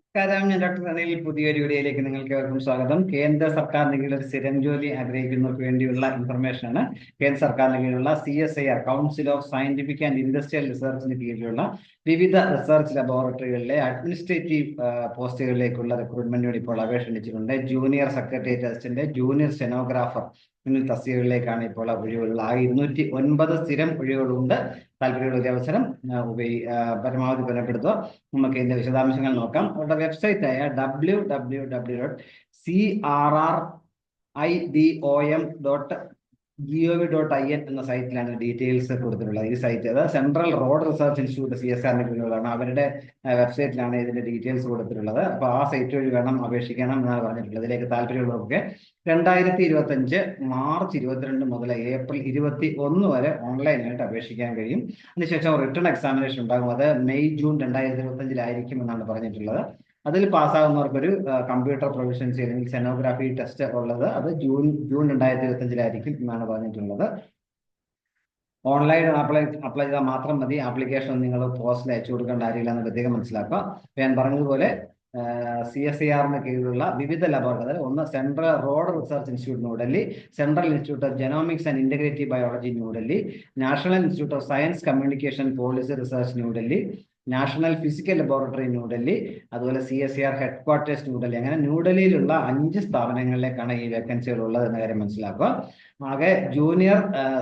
നമസ്കാരം. ഞാൻ ഡോക്ടർ അനിൽ പുതിയൊരു വീഡിയോയിലേക്ക് നിങ്ങൾക്ക് ഏവർക്കും സ്വാഗതം. കേന്ദ്ര സർക്കാർ ഒരു സ്ഥിരം ജോലി ആഗ്രഹിക്കുന്നവർക്ക് വേണ്ടിയുള്ള ഇൻഫർമേഷൻ ആണ്. കേന്ദ്ര സർക്കാർ കീഴിലുള്ള C S I R council of scientific and industrial റിസർച്ചിന് കീഴിലുള്ള വിവിധ റിസർച്ച് ലബോറട്ടറികളിലെ അഡ്മിനിസ്ട്രേറ്റീവ് പോസ്റ്റുകളിലേക്കുള്ള റിക്രൂട്ട്മെന്റിന് ഇപ്പോൾ അപേക്ഷ junior secretariat assistant junior stenographer എന്നീ തസ്തികകളിലേക്കാണ് ഇപ്പോൾ ആ ഒഴിവുകൾ ആ ഇരുന്നൂറ്റി ഒൻപത് സ്ഥിരം ഒഴിവുകളുണ്ട് താല്പര്യമുള്ള ഒരു അവസരം ഉപയോഗി പരമാവധി ബലപ്പെടുത്തുക. നമുക്ക് ഇതിന്റെ വിശദാംശങ്ങൾ നോക്കാം. അവരുടെ വെബ്സൈറ്റ് ആയ W W W dot C R R I D O M dot G O V dot I N എന്ന സൈറ്റിലാണ് ഡീറ്റെയിൽസ് കൊടുത്തിട്ടുള്ളത്. ഈ സൈറ്റ് അത് central road research institute C S ആറിന്റെ കീഴിലാണ് അവരുടെ വെബ്സൈറ്റിലാണ് ഇതിന്റെ ഡീറ്റെയിൽസ് കൊടുത്തിട്ടുള്ളത്. അപ്പൊ ആ സൈറ്റ് വഴി വേണം അപേക്ഷിക്കണം എന്നാണ് പറഞ്ഞിട്ടുള്ളത്. ഇതിലേക്ക് താല്പര്യമുള്ളവർക്ക് രണ്ടായിരത്തി ഇരുപത്തി അഞ്ച് മാർച്ച് ഇരുപത്തിരണ്ട് മുതൽ ഏപ്രിൽ ഇരുപത്തി ഒന്ന് വരെ ഓൺലൈനായിട്ട് അപേക്ഷിക്കാൻ കഴിയും. അതിനുശേഷം റിട്ടേൺ എക്സാമിനേഷൻ ഉണ്ടാകും. അത് മെയ് ജൂൺ രണ്ടായിരത്തി ഇരുപത്തി അഞ്ചിലായിരിക്കും എന്നാണ് പറഞ്ഞിട്ടുള്ളത്. അതിൽ പാസ്സാകുന്നവർക്ക് ഒരു കമ്പ്യൂട്ടർ പ്രൊഫഷൻസി അല്ലെങ്കിൽ സെനോഗ്രാഫി ടെസ്റ്റ് ഉള്ളത് അത് ജൂൺ ജൂൺ രണ്ടായിരത്തി ഇരുപത്തി അഞ്ചിലായിരിക്കും എന്നാണ് പറഞ്ഞിട്ടുള്ളത്. ഓൺലൈൻ അപ്ലൈ അപ്ലൈ ചെയ്താൽ മാത്രം മതി. ആപ്ലിക്കേഷൻ നിങ്ങൾ പോസ്റ്റിൽ അയച്ചു കൊടുക്കേണ്ട കാര്യമില്ല എന്ന് പ്രത്യേകം മനസ്സിലാക്കുക. ഞാൻ പറഞ്ഞതുപോലെ സി എസ് സി ആറിന് കീഴിലുള്ള വിവിധ ലബോറട്ടറി ഒന്ന് central road research institute New Delhi central institute of genomics and integrative biology New Delhi national institute of science communication policy research New Delhi national physical laboratory New Delhi അതുപോലെ C S C R headquarters New Delhi അങ്ങനെ ന്യൂഡൽഹിയിലുള്ള അഞ്ച് സ്ഥാപനങ്ങളിലേക്കാണ് ഈ വേക്കൻസികൾ ഉള്ളത് എന്ന കാര്യം മനസ്സിലാക്കുക. ആകെ ജൂനിയർ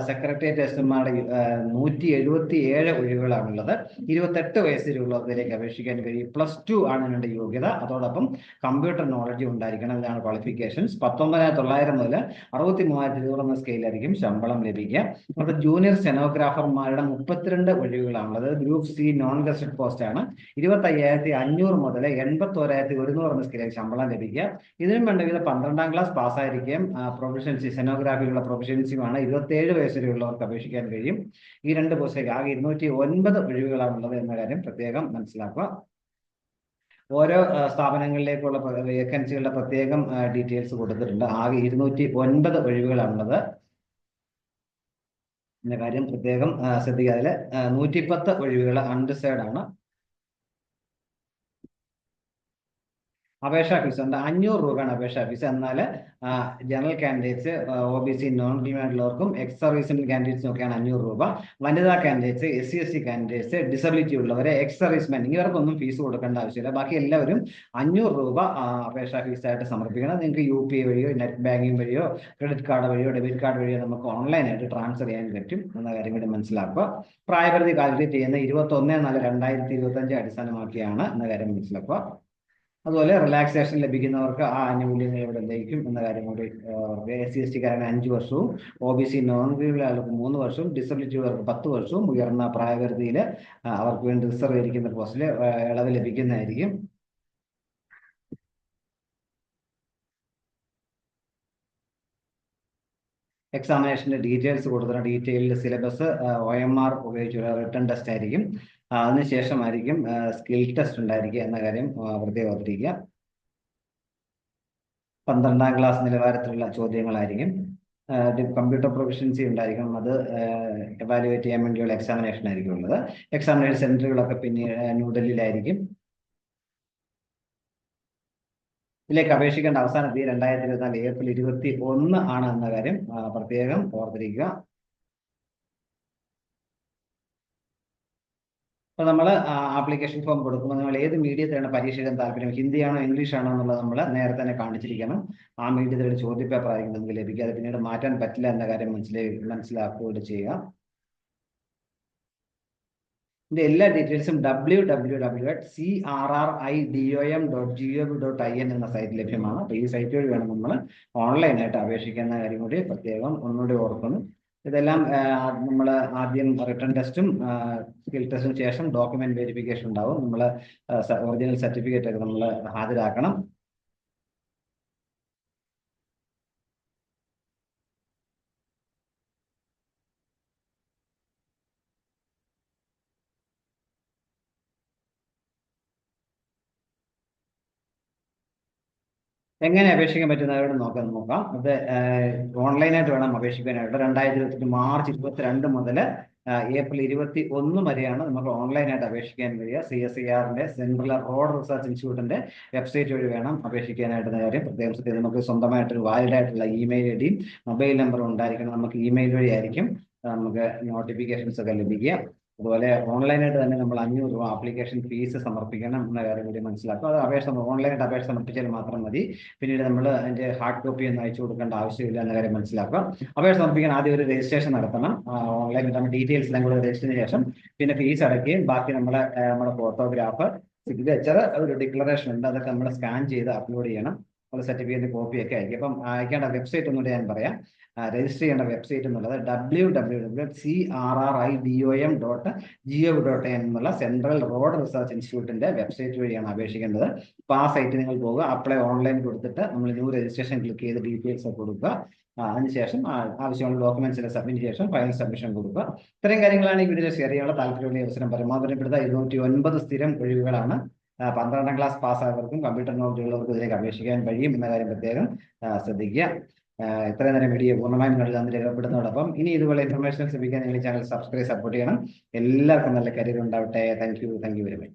സെക്രട്ടേറിയറ്റ് അസിസ്റ്റന്മാരുടെ നൂറ്റി എഴുപത്തി ഏഴ് ഒഴിവുകളാണുള്ളത്. ഇരുപത്തെട്ട് വയസ്സിലുള്ളവരിലേക്ക് അപേക്ഷിക്കാൻ കഴിയും. പ്ലസ് ടു ആണ് ഇതിന്റെ യോഗ്യത. അതോടൊപ്പം കമ്പ്യൂട്ടർ നോളജ് ഉണ്ടായിരിക്കണം. ഇതാണ് ക്വാളിഫിക്കേഷൻസ് പത്തൊമ്പതിനായിരത്തി തൊള്ളായിരം മുതൽ അറുപത്തി മൂവായിരത്തി ഇരുന്നൂറ് എന്ന സ്കെയിലായിരിക്കും ശമ്പളം ലഭിക്കുക. നമ്മുടെ ജൂനിയർ സെനോഗ്രാഫർമാരുടെ മുപ്പത്തിരണ്ട് ഒഴിവുകളാണുള്ളത്. Group C non gazette post ആണ്. ഇരുപത്തയ്യായിരത്തി അഞ്ഞൂറ് മുതൽ എൺപത്തി ഓരായിരത്തി ഒരുന്നൂറ് എന്ന സ്കെയിലേക്ക് ശമ്പളം ലഭിക്കുക. ഇതിനും വേണ്ടെങ്കിൽ പന്ത്രണ്ടാം ക്ലാസ് പാസ്സായിരിക്കും പ്രൊഫഷൻസി സെനോഗ്രാഫിയിലുള്ള പ്രൊഫഷൻസിയുമാണ് വയസ്സ് വയസ്സിലുള്ളവർക്ക് അപേക്ഷിക്കാൻ കഴിയും. ഈ രണ്ട് പോസ്റ്റിലേക്ക് ആകെ ഇരുന്നൂറ്റി ഒൻപത് ഒഴിവുകളാണുള്ളത് എന്ന കാര്യം പ്രത്യേകം മനസ്സിലാക്കുക. ഓരോ സ്ഥാപനങ്ങളിലേക്കുള്ള വേക്കൻസികളുടെ പ്രത്യേകം ഡീറ്റെയിൽസ് കൊടുത്തിട്ടുണ്ട്. ആകെ ഇരുന്നൂറ്റി ഒൻപത് ഒഴിവുകളാണുള്ളത്. എന്ന കാര്യം പ്രത്യേകം ശ്രദ്ധിക്കുക. അതിൽ നൂറ്റിപ്പത്ത് ഒഴിവുകൾ അൺഡിസൈഡ് ആണ്. അപേക്ഷാ ഫീസ് ഉണ്ട്. അഞ്ഞൂറ് രൂപയാണ് അപേക്ഷാ ഫീസ് എന്നാൽ general candidates O B C non ക്രിമിനലുള്ളവർക്കും ex സർവീസിൽ കാൻഡിഡേറ്റ്സ് നോക്കിയാണ് അഞ്ഞൂറ് രൂപ. വനിതാ candidates S C S C candidates disability ഉള്ളവരെ എക്സ് സർവീസ്മെൻ ഇവർക്കൊന്നും ഫീസ് കൊടുക്കേണ്ട ആവശ്യമില്ല. ബാക്കി എല്ലാവരും അഞ്ഞൂറ് രൂപ അപേക്ഷാ ഫീസായിട്ട് സമർപ്പിക്കണം. നിങ്ങൾക്ക് യു പി ഐ വഴിയോ നെറ്റ് ബാങ്കിങ് വഴിയോ ക്രെഡിറ്റ് കാർഡ് വഴിയോ ഡെബിറ്റ് കാർഡ് വഴിയോ നമുക്ക് ഓൺലൈനായിട്ട് ട്രാൻസ്ഫർ ചെയ്യാൻ പറ്റും എന്ന കാര്യം കൂടി മനസ്സിലാക്കുക. പ്രായപരിധി കാൽക്കുലേറ്റ് ചെയ്യുന്ന ഇരുപത്തി ഒന്ന് നാല് രണ്ടായിരത്തി ഇരുപത്തി അടിസ്ഥാനമാക്കിയാണ് എന്ന കാര്യം മനസ്സിലാക്കുക. അതുപോലെ റിലാക്സേഷൻ ലഭിക്കുന്നവർക്ക് ആ ആനുകൂല്യങ്ങൾ ഇവിടെ ലഭിക്കും എന്ന കാര്യം കൂടി എസ് സി എസ് ടിക്കാരന് അഞ്ച് വർഷവും ഒ ബി സി നോൺ ക്രിമിനലുകൾക്ക് മൂന്ന് വർഷവും ഡിസബിലിറ്റികൾക്ക് പത്ത് വർഷവും ഉയർന്ന പ്രായപരിധിയിൽ അവർക്ക് വേണ്ടി റിസർവ് ചെയ്തിരിക്കുന്ന പോസ്റ്റിൽ ഇളവ് ലഭിക്കുന്നതായിരിക്കും. എക്സാമിനേഷന്റെ ഡീറ്റെയിൽസ് കൊടുത്തിട്ടുണ്ട് detailed syllabus O M R ഉപയോഗിച്ചുള്ള റിട്ടേൺ ടെസ്റ്റ് ആയിരിക്കും. അതിനുശേഷമായിരിക്കും സ്കിൽ ടെസ്റ്റ് ഉണ്ടായിരിക്കുക എന്ന കാര്യം പ്രത്യേകം ഓർത്തിരിക്കുക. പന്ത്രണ്ടാം ക്ലാസ് നിലവാരത്തിലുള്ള ചോദ്യങ്ങളായിരിക്കും. കമ്പ്യൂട്ടർ പ്രൊഫഷൻസി ഉണ്ടായിരിക്കണം. അത് എവാലുവേറ്റ് ചെയ്യാൻ വേണ്ടിയുള്ള എക്സാമിനേഷൻ ആയിരിക്കും ഉള്ളത്. എക്സാമിനേഷൻ സെന്ററുകളൊക്കെ പിന്നെ ന്യൂഡൽഹിയിലായിരിക്കും. ഇതിലേക്ക് അപേക്ഷിക്കേണ്ട അവസാന തീയതി രണ്ടായിരത്തി ഇരുപത്തിനാല് ഏപ്രിൽ ഇരുപത്തി ഒന്ന് ആണ് എന്ന കാര്യം പ്രത്യേകം ഓർത്തിരിക്കുക. അപ്പൊ നമ്മൾ ആപ്ലിക്കേഷൻ ഫോം കൊടുക്കുമ്പോൾ നിങ്ങൾ ഏത് മീഡിയത്തിലാണ് പരീക്ഷിക്കാൻ താല്പര്യം? ഹിന്ദിയാണോ ഇംഗ്ലീഷ് ആണോ എന്നുള്ളത് നമ്മൾ നേരത്തെ തന്നെ കാണിച്ചിരിക്കണം. ആ മീഡിയത്തിൽ ചോദ്യപേപ്പർ ആയിരിക്കും നമുക്ക് ലഭിക്കാതെ പിന്നീട് മാറ്റാൻ പറ്റില്ല എന്ന കാര്യം മനസ്സിലാക്കുക മനസ്സിലാക്കുകയും ചെയ്യുക. ഇതിന്റെ എല്ലാ ഡീറ്റെയിൽസും W W W dot C R R I D O M dot G O dot I N എന്ന സൈറ്റ് ലഭ്യമാണ്. അപ്പോൾ ഈ സൈറ്റ് വഴി വേണം നമ്മൾ ഓൺലൈനായിട്ട് അപേക്ഷിക്കുന്ന കാര്യം കൂടി പ്രത്യേകം ഒന്നുകൂടി ഓർക്കുന്നു ഇതെല്ലാം നമ്മൾ ആദ്യം റിട്ടേൺ ടെസ്റ്റും സ്കിൽ ടെസ്റ്റിന് ശേഷം ഡോക്യുമെന്റ് വെരിഫിക്കേഷൻ ഉണ്ടാവും. നമ്മൾ ഒറിജിനൽ സർട്ടിഫിക്കറ്റ് ഒക്കെ നമ്മൾ ഹാജരാക്കണം. എങ്ങനെ അപേക്ഷിക്കാൻ പറ്റുന്നവരോട് നോക്കാം നോക്കാം. അത് ഓൺലൈനായിട്ട് വേണം അപേക്ഷിക്കാനായിട്ട്. രണ്ടായിരത്തി ഇരുപത്തി മാർച്ച് ഇരുപത്തിരണ്ട് മുതൽ ഏപ്രിൽ ഇരുപത്തി ഒന്ന് വരെയാണ് നമുക്ക് ഓൺലൈനായിട്ട് അപേക്ഷിക്കാൻ കഴിയുക. സി എസ് സി ആറിന്റെ സെൻട്രൽ റോഡ് റിസർച്ച് ഇൻസ്റ്റിറ്റ്യൂട്ടിന്റെ വെബ്സൈറ്റ് വഴി വേണം അപേക്ഷിക്കാനായിട്ട് കാര്യം. പ്രത്യേകം നമുക്ക് സ്വന്തമായിട്ടൊരു വാലിഡ് ആയിട്ടുള്ള ഇമെയിൽ ഐ ഡിയും മൊബൈൽ നമ്പറും ഉണ്ടായിരിക്കണം. നമുക്ക് ഇമെയിൽ വഴി ആയിരിക്കും നമുക്ക് നോട്ടിഫിക്കേഷൻസ് ഒക്കെ ലഭിക്കുക. അതുപോലെ ഓൺലൈനായിട്ട് തന്നെ നമ്മൾ അഞ്ഞൂറ് രൂപ ആപ്ലിക്കേഷൻ ഫീസ് സമർപ്പിക്കണം എന്ന കാര്യം കൂടി മനസ്സിലാക്കും. അത് അപേക്ഷ ഓൺലൈനായിട്ട് അപേക്ഷ സമർപ്പിച്ചാൽ മാത്രം മതി. പിന്നീട് നമ്മൾ അതിന്റെ ഹാർഡ് കോപ്പി ഒന്നും അയച്ചു കൊടുക്കേണ്ട ആവശ്യമില്ല എന്ന കാര്യം മനസ്സിലാക്കുക. അപേക്ഷ സമർപ്പിക്കാൻ ആദ്യം ഒരു രജിസ്ട്രേഷൻ നടത്തണം. ഓൺലൈനിൽ നമ്മൾ ഡീറ്റെയിൽസ് എല്ലാം കൂടെ രജിസ്റ്ററിന് ശേഷം പിന്നെ ഫീസ് അടയ്ക്കുകയും ബാക്കി നമ്മുടെ നമ്മുടെ ഫോട്ടോഗ്രാഫ് സിഗ്നേച്ചർ ഒരു ഡിക്ലറേഷൻ ഉണ്ട്. അതൊക്കെ നമ്മൾ സ്കാൻ ചെയ്ത് അപ്ലോഡ് ചെയ്യണം. സർട്ടിഫിക്കറ്റ് കോപ്പി ഒക്കെ അയക്കും അപ്പം അയക്കേണ്ട വെബ്സൈറ്റ് ഒന്നുകൂടെ ഞാൻ പറയാം. രജിസ്റ്റർ ചെയ്യേണ്ട വെബ്സൈറ്റ് എന്നുള്ളത് W W W C R R I D O M dot G O dot N എന്നുള്ള സെൻട്രൽ റോഡ് റിസർച്ച് ഇൻസ്റ്റിറ്റ്യൂട്ടിന്റെ വെബ്സൈറ്റ് വഴിയാണ് അപേക്ഷിക്കേണ്ടത്. അപ്പോൾ ആ സൈറ്റിൽ നിങ്ങൾ പോകുക അപ്ലൈ ഓൺലൈൻ കൊടുത്തിട്ട് നമ്മൾ ന്യൂ രജിസ്ട്രേഷൻ ക്ലിക്ക് ചെയ്ത് ഡീറ്റെയിൽസ് ഒക്കെ കൊടുക്കുക. അതിനുശേഷം ആവശ്യമുള്ള ഡോക്യുമെന്റ്സിന്റെ സബ്മിറ്റ് ശേഷം ഫൈനൽ സബ്മിഷൻ കൊടുക്കുക. ഇത്രയും കാര്യങ്ങളാണ് ഈ വീഡിയോ ഷെയർ ചെയ്യാനുള്ള താല്പര്യമുള്ള അവസരം പരമാവധി ഇരുന്നൂറ്റി ഒൻപത് സ്ഥിരം ഒഴിവുകളാണ്. പന്ത്രണ്ടാം ക്ലാസ് പാസ്സായവർക്കും കമ്പ്യൂട്ടർ നോളജ് ഇതിലേക്ക് അപേക്ഷിക്കാൻ കഴിയും എന്ന കാര്യം പ്രത്യേകം ശ്രദ്ധിക്കുക. ഇത്രയും നേരം വീഡിയോ പൂർണമായും നിങ്ങൾ അന്ന് രേഖപ്പെടുന്നതോടൊപ്പം ഇനി ഇതുപോലെ ഇൻഫർമേഷൻ ലഭിക്കാൻ നിങ്ങൾ ചാനൽ സബ്സ്ക്രൈബ് സപ്പോർട്ട് ചെയ്യണം. എല്ലാവർക്കും നല്ല കരിയർ ഉണ്ടാവട്ടെ. Thank you thank you very much